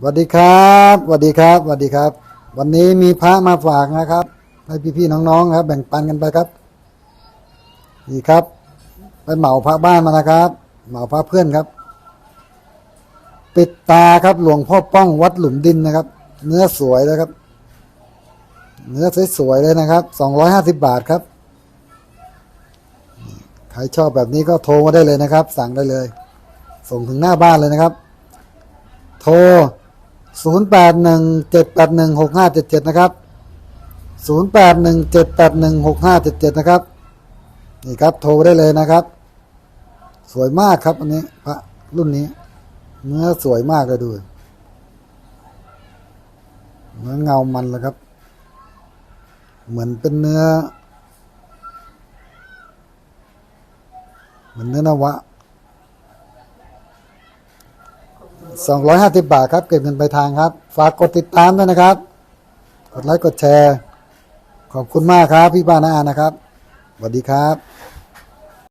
สวัสดีครับสวัสดีครับสวัสดีครับ วันนี้มีพระมาฝากนะครับ ให้พี่ๆน้องๆครับ แบ่งปันกันไปครับนี่ครับ ไปเหมาพระบ้านมานะครับ เหมาพระเพื่อนครับ ปิดตาครับหลวงพ่อป้องวัดหลุมดินนะครับ เนื้อสวยเลยครับ เนื้อสวยๆเลยนะครับสองร้อยห้าสิบบาทครับใครชอบแบบนี้ก็โทรมาได้เลยนะครับ สั่งได้เลย ส่งถึงหน้าบ้านเลยนะครับ โทร 0 8 1 7 8 1 6 5 7 7นะครับ0 8 1 7 8 1 6 5 7 7นะครับ นี่ครับโทรได้เลยนะครับ สวยมากครับอันนี้พระรุ่นนี้ เนื้อสวยมากเลยดูเนื้อเงามันเลยครับ เหมือนเป็นเนื้อ เหมือนเนื้อนวะ สองร้อยห้าสิบบาทครับ เก็บเงินไปลายทางครับ ฝากกดติดตามด้วยนะครับ กดไลค์กดแชร์ ขอบคุณมากครับ พี่ป้านาอานะครับสวัสดีครับ